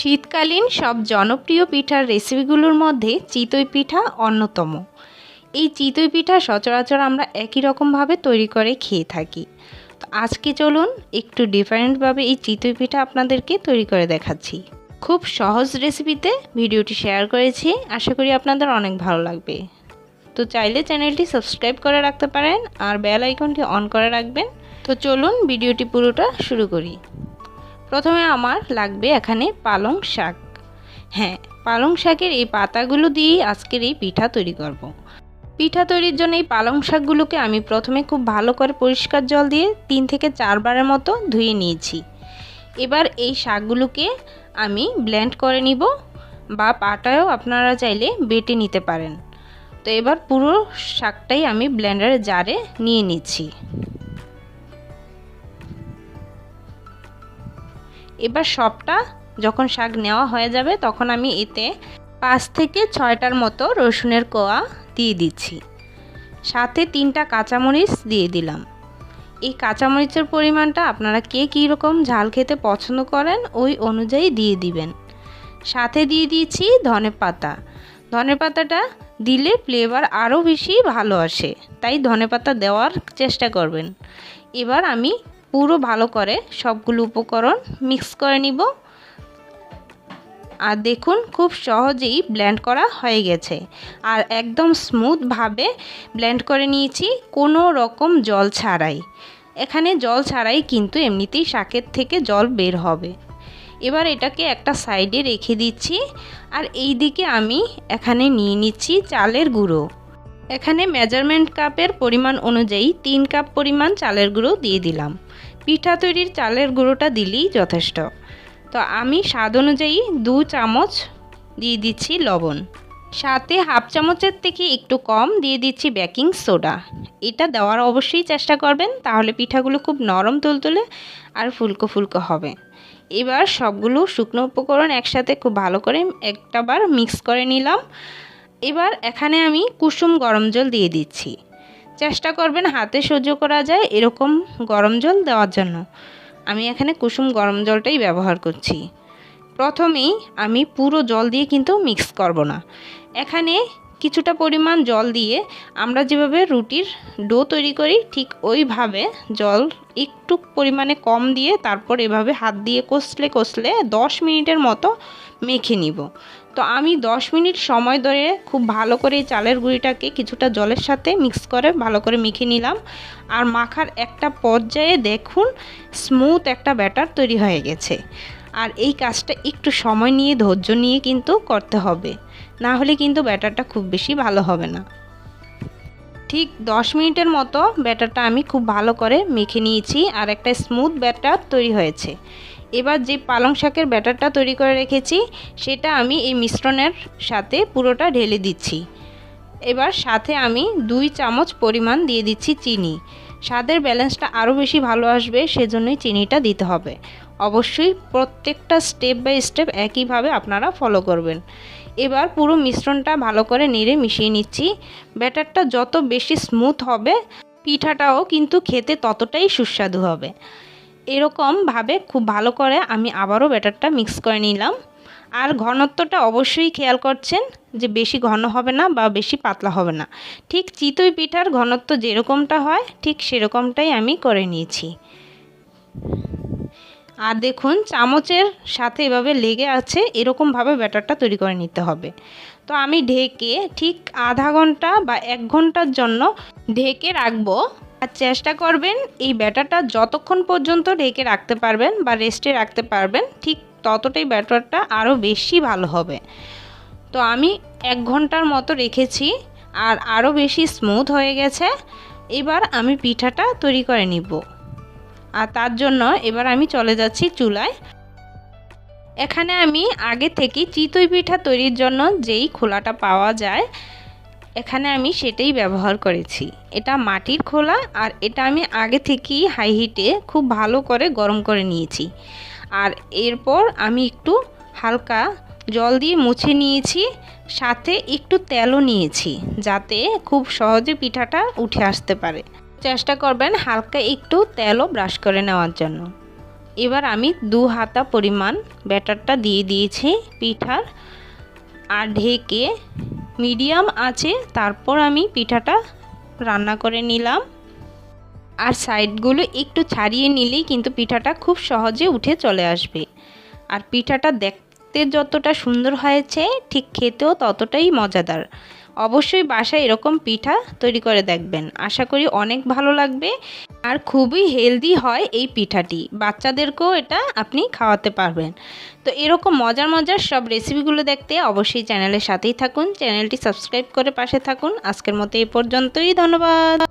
শীতকালীন সব জনপ্রিয় পিঠার রেসিপিগুলোর মধ্যে চিতই পিঠা অন্যতম। এই চিতই পিঠা সচরাচর আমরা একই রকমভাবে তৈরি করে খেয়ে থাকি। তো আজকে চলুন একটু ডিফারেন্টভাবে এই চিতই পিঠা আপনাদেরকে তৈরি করে দেখাচ্ছি। খুব সহজ রেসিপিতে ভিডিওটি শেয়ার করেছি, আশা করি আপনাদের অনেক ভালো লাগবে। তো চাইলে চ্যানেলটি সাবস্ক্রাইব করে রাখতে পারেন আর বেল আইকনটি অন করে রাখবেন। তো চলুন ভিডিওটি পুরোটা শুরু করি। প্রথমে আমার লাগবে এখানে পালং শাক। হ্যাঁ পালং শাকের এই পাতাগুলো দিয়েই আজকের এই পিঠা তৈরি করব। পিঠা তৈরির জন্য এই পালং শাকগুলোকে আমি প্রথমে খুব ভালো করে পরিষ্কার জল দিয়ে তিন থেকে চারবারের মতো ধুয়ে নিয়েছি। এবার এই শাকগুলোকে আমি ব্লেন্ড করে নিব বা পাটায়ও আপনারা চাইলে বেটে নিতে পারেন। তো এবার পুরো শাকটাই আমি ব্লেন্ডারের জারে নিয়ে নিচ্ছি। এবার সবটা যখন শাক নেওয়া হয়ে যাবে, তখন আমি এতে পাঁচ থেকে ছয়টার মতো রসুনের কোয়া দিয়ে দিচ্ছি। সাথে তিনটা কাঁচামরিচ দিয়ে দিলাম। এই কাঁচামরিচের পরিমাণটা আপনারা কে কী রকম ঝাল খেতে পছন্দ করেন, ওই অনুযায়ী দিয়ে দিবেন। সাথে দিয়ে দিয়েছি ধনে পাতা। ধনে পাতাটা দিলে ফ্লেভার আরও বেশি ভালো আসে, তাই ধনে পাতা দেওয়ার চেষ্টা করবেন। এবার আমি পুরো ভালো করে সবগুলো উপকরণ মিক্স করে নিব। আর দেখুন, খুব সহজেই ব্লেন্ড করা হয়ে গেছে। আর একদম স্মুথভাবে ব্লেন্ড করে নিয়েছি, কোনো রকম জল ছাড়াই। এখানে জল ছাড়াই কিন্তু এমনিতেই শাকের থেকে জল বের হবে। এবার এটাকে একটা সাইডে রেখে দিচ্ছি। আর এই দিকে আমি এখানে নিয়ে নিচ্ছি চালের গুঁড়ো। এখানে মেজারমেন্ট কাপের পরিমাণ অনুযায়ী তিন কাপ পরিমাণ চালের গুঁড়ো দিয়ে দিলাম। পিঠা তৈরির চালের গুঁড়োটা দিলেই যথেষ্ট। তো আমি স্বাদ অনুযায়ী দু চামচ দিয়ে দিচ্ছি লবণ। সাথে হাফ চামচের থেকে একটু কম দিয়ে দিচ্ছি বেকিং সোডা। এটা দেওয়ার অবশ্যই চেষ্টা করবেন, তাহলে পিঠাগুলো খুব নরম তুলতুলে আর ফুলকো ফুলকো হবে। এবার সবগুলো শুকনো উপকরণ একসাথে খুব ভালো করে একটাবার মিক্স করে নিলাম। এবার এখানে আমি কুসুম গরম জল দিয়ে দিচ্ছি। চেষ্টা করবেন হাতে সহ্য করা যায় এরকম গরম জল দেওয়ার জন্য। আমি এখানে কুসুম গরম জলটাই ব্যবহার করছি। প্রথমেই আমি পুরো জল দিয়ে কিন্তু মিক্স করব না। এখানে কিছুটা পরিমাণ জল দিয়ে আমরা যেভাবে রুটির ডো তৈরি করি, ঠিক ওইভাবে জল একটু পরিমাণে কম দিয়ে তারপর এভাবে হাত দিয়ে কষলে কষলে দশ মিনিটের মতো মেখে নিব। তো আমি 10 মিনিট সময় ধরে খুব ভালো করে এই চালের গুঁড়িটাকে কিছুটা জলের সাথে মিক্স করে ভালো করে মেখে নিলাম। আর মাখার একটা পর্যায়ে দেখুন স্মুথ একটা ব্যাটার তৈরি হয়ে গেছে। আর এই কাজটা একটু সময় নিয়ে, ধৈর্য নিয়ে কিন্তু করতে হবে। না হলে কিন্তু ব্যাটারটা খুব বেশি ভালো হবে না। ঠিক 10 মিনিটের মতো ব্যাটারটা আমি খুব ভালো করে মেখে নিয়েছি আর একটা স্মুথ ব্যাটার তৈরি হয়েছে। এবার যে পালং শাকের ব্যাটারটা তৈরি করে রেখেছি, সেটা আমি এই মিশ্রণের সাথে পুরোটা ঢেলে দিচ্ছি। এবার সাথে আমি দুই চামচ পরিমাণ দিয়ে দিচ্ছি চিনি। স্বাদের ব্যালেন্সটা আরও বেশি ভালো আসবে, সেজন্যই চিনিটা দিতে হবে। অবশ্যই প্রত্যেকটা স্টেপ বাই স্টেপ একইভাবে আপনারা ফলো করবেন। এবার পুরো মিশ্রণটা ভালো করে নেড়ে মিশিয়ে নিচ্ছি। ব্যাটারটা যত বেশি স্মুথ হবে, পিঠাটাও কিন্তু খেতে ততটাই সুস্বাদু হবে। এরকমভাবে খুব ভালো করে আমি আবারও ব্যাটারটা মিক্স করে নিলাম। আর ঘনত্বটা অবশ্যই খেয়াল করছেন যে বেশি ঘন হবে না বা বেশি পাতলা হবে না। ঠিক চিতই পিঠার ঘনত্ব যেরকমটা হয়, ঠিক সেরকমটাই আমি করে নিয়েছি। আর দেখুন, চামচের সাথে এভাবে লেগে আছে, এরকমভাবে ব্যাটারটা তৈরি করে নিতে হবে। তো আমি ঢেকে ঠিক আধা ঘণ্টা বা এক ঘণ্টার জন্য ঢেকে রাখব। আর চেষ্টা করবেন এই ব্যাটারটা যতক্ষণ পর্যন্ত ঢেকে রাখতে পারবেন বা রেস্টে রাখতে পারবেন, ঠিক ততটাই ব্যাটারটা আরও বেশি ভালো হবে। তো আমি এক ঘণ্টার মতো রেখেছি আর আরও বেশি স্মুথ হয়ে গেছে। এবার আমি পিঠাটা তৈরি করে নিব। আর তার জন্য এবার আমি চলে যাচ্ছি চুলায়। এখানে আমি আগে থেকে চিতই পিঠা তৈরির জন্য যেই খোলাটা পাওয়া যায় এখানে আমি সেটাই ব্যবহার করেছি। এটা মাটির খোলা আর এটা আমি আগে থেকেই হাই হিটে খুব ভালো করে গরম করে নিয়েছি। আর এরপর আমি একটু হালকা জল দিয়ে মুছে নিয়েছি, সাথে একটু তেলও নিয়েছি, যাতে খুব সহজে পিঠাটা উঠে আসতে পারে। চেষ্টা করবেন হালকা একটু তেলও ব্রাশ করে নেওয়ার জন্য। এবার আমি দু হাতা পরিমাণ ব্যাটারটা দিয়ে দিয়েছি পিঠার, আর ঢেকে মিডিয়াম আছে, তারপর আমি পিঠাটা রান্না করে নিলাম। আর সাইডগুলো একটু ছাড়িয়ে নিলেই কিন্তু পিঠাটা খুব সহজে উঠে চলে আসবে। আর পিঠাটা দেখতে যতটা সুন্দর হয়েছে, ঠিক খেতেও ততটাই মজাদার। অবশ্যই বাসায় এরকম পিঠা তৈরি করে দেখবেন। আশা করি অনেক ভালো লাগবে। আর খুবই হেলদি হয় এই পিঠাটি। বাচ্চাদেরকেও এটা আপনি খাওয়াতে পারবেন। তো এরকম মজার মজার সব রেসিপিগুলো দেখতে অবশ্যই চ্যানেলের সাথেই থাকুন। চ্যানেলটি সাবস্ক্রাইব করে পাশে থাকুন। আজকের মতো এই পর্যন্তই। ধন্যবাদ।